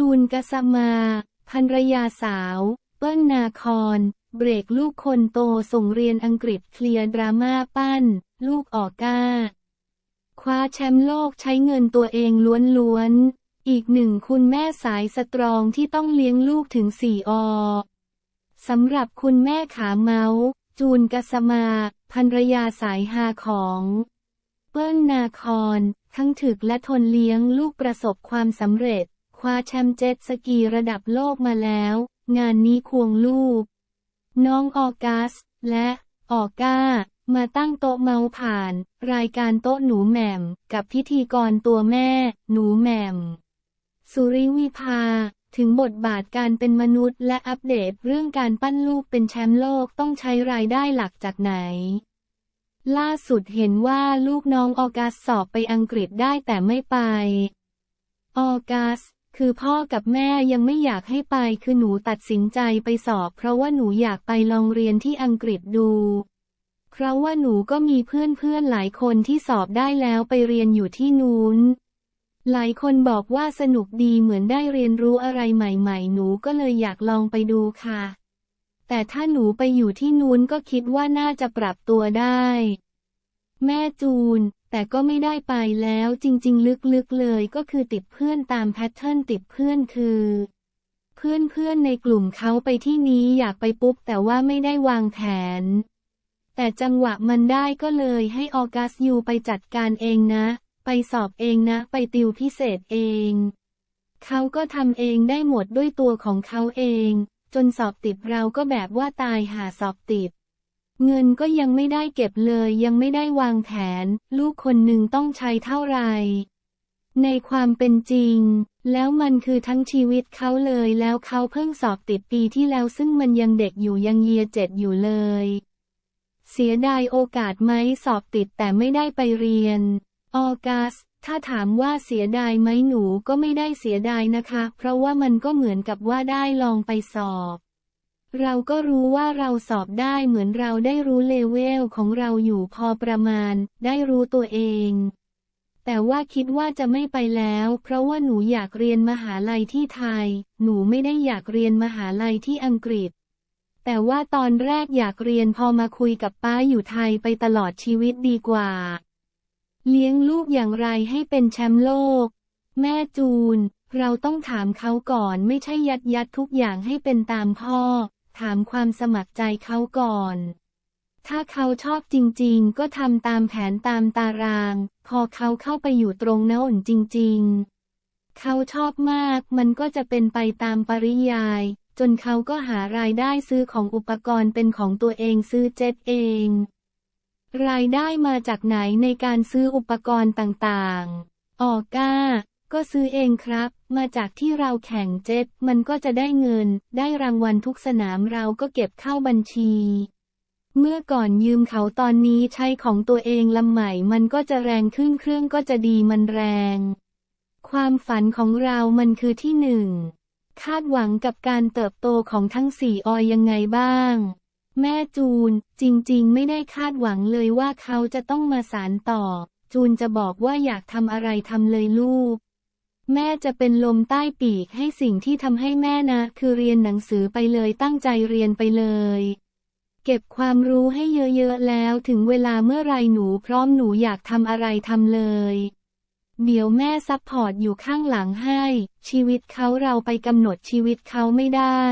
จูนกสมาภรรยาสาว เปิ้ลนาคอนเบรกลูกคนโตส่งเรียนอังกฤษเคลียร์ดราม่าปั้น ลูกออกก้า คว้าแชมป์โลกใช้เงินตัวเองล้วนๆ อีกหนึ่งคุณแม่สายสตรองที่ต้องเลี้ยงลูกถึงสี่อสำหรับคุณแม่ขาเมาส์ จูนกสมาภรรยาสายฮาของ เปิ้ลนาคอนทั้งถึกและทนเลี้ยงลูกประสบความสำเร็จ คว้าแชมป์เจ็ตสกีระดับโลกมาแล้ว งานนี้ควงลูก น้องออกัส และออก้า มาตั้งโต๊ะเมาผ่าน รายการโต๊ะหนูแหม่ม กับพิธีกรตัวแม่ หนูแหม่ม สุริวิภา ถึงบทบาทการเป็นมนุษย์และอัปเดตเรื่องการปั้นลูกเป็นแชมป์โลกต้องใช้รายได้หลักจากไหนล่าสุดเห็นว่าลูกน้องออกัสสอบไปอังกฤษได้แต่ไม่ไป ออกัส คือพ่อกับแม่ยังไม่อยากให้ไปคือหนูตัดสินใจไปสอบ เพราะว่าหนูอยากไปลองเรียนที่อังกฤษดู เพราะว่าหนูก็มีเพื่อนๆหลายคนที่สอบได้แล้วไปเรียนอยู่ที่นู้น หลายคนบอกว่าสนุกดีเหมือนได้เรียนรู้อะไรใหม่ๆ หนูก็เลยอยากลองไปดูค่ะ แต่ถ้าหนูไปอยู่ที่นู้นก็คิดว่าน่าจะปรับตัวได้ แม่จูน แต่ก็ไม่ได้ไปแล้วจริง ๆ ลึกๆเลยก็คือติดเพื่อนตามแพทเทิร์นติดเพื่อนคือ เพื่อนๆในกลุ่มเขาไปที่นี้อยากไปปุ๊บ แต่ว่าไม่ได้วางแผน แต่จังหวะมันได้ก็เลยให้ออกัสยูไปจัดการเองนะ ไปสอบเองนะ ไปติวพิเศษเอง เขาก็ทำเองได้หมดด้วยตัวของเขาเอง จนสอบติดเราก็แบบว่าตายหาสอบติด เงินก็ยังไม่ได้เก็บเลยยังไม่ได้วางแผน ลูกคนหนึ่งต้องใช้เท่าไหร่ในความเป็นจริง แล้วมันคือทั้งชีวิตเขาเลยแล้วเขาเพิ่งสอบติดปีที่แล้วซึ่งมันยังเด็กอยู่ยังเยียเจ็ดอยู่เลย เสียดายโอกาสไหมสอบติดแต่ไม่ได้ไปเรียน ออกัส ถ้าถามว่าเสียดายไหมหนูก็ไม่ได้เสียดายนะคะ เพราะว่ามันก็เหมือนกับว่าได้ลองไปสอบ เราก็รู้ว่าเราสอบได้เหมือนเราได้รู้เลเวลของเราอยู่พอประมาณ ได้รู้ตัวเอง แต่ว่าคิดว่าจะไม่ไปแล้ว เพราะว่าหนูอยากเรียนมหาลัยที่ไทย หนูไม่ได้อยากเรียนมหาลัยที่อังกฤษ แต่ว่าตอนแรกอยากเรียนพอมาคุยกับป้าอยู่ไทยไปตลอดชีวิตดีกว่า เลี้ยงลูกอย่างไรให้เป็นแชมป์โลก แม่จูน เราต้องถามเขาก่อนไม่ใช่ยัดยัดทุกอย่างให้เป็นตามพ่อ ถามความสมัครใจเขาก่อน ถ้าเขาชอบจริงๆ ก็ทำตามแผนตามตาราง พอเขาเข้าไปอยู่ตรงน้นจริงๆ เขาชอบมากมันก็จะเป็นไปตามปริยาย จนเขาก็หารายได้ซื้อของอุปกรณ์เป็นของตัวเองซื้อเจ็ตเอง รายได้มาจากไหนในการซื้ออุปกรณ์ต่างๆ ออก้า ก็ซื้อเองครับ มาจากที่เราแข่งเจ็ตมันก็จะได้เงิน ได้รางวัลทุกสนามเราก็เก็บเข้าบัญชี เมื่อก่อนยืมเขาตอนนี้ใช้ของตัวเองลำใหม่มันก็จะแรงขึ้นเครื่องก็จะดีมันแรง ความฝันของเรามันคือที่หนึ่ง คาดหวังกับการเติบโตของทั้งสี่ออยยังไงบ้าง แม่จูน จริงๆ ไม่ได้คาดหวังเลยว่าเขาจะต้องมาสารต่อ จูนจะบอกว่าอยากทำอะไรทำเลยลูก แม่จะเป็นลมใต้ปีกให้สิ่งที่ทำให้แม่นะ คือเรียนหนังสือไปเลยตั้งใจเรียนไปเลย เก็บความรู้ให้เยอะๆแล้วถึงเวลาเมื่อไรหนูพร้อมหนูอยากทำอะไรทำเลย เดี๋ยวแม่ซัพพอร์ตอยู่ข้างหลังให้ ชีวิตเขาเราไปกำหนดชีวิตเขาไม่ได้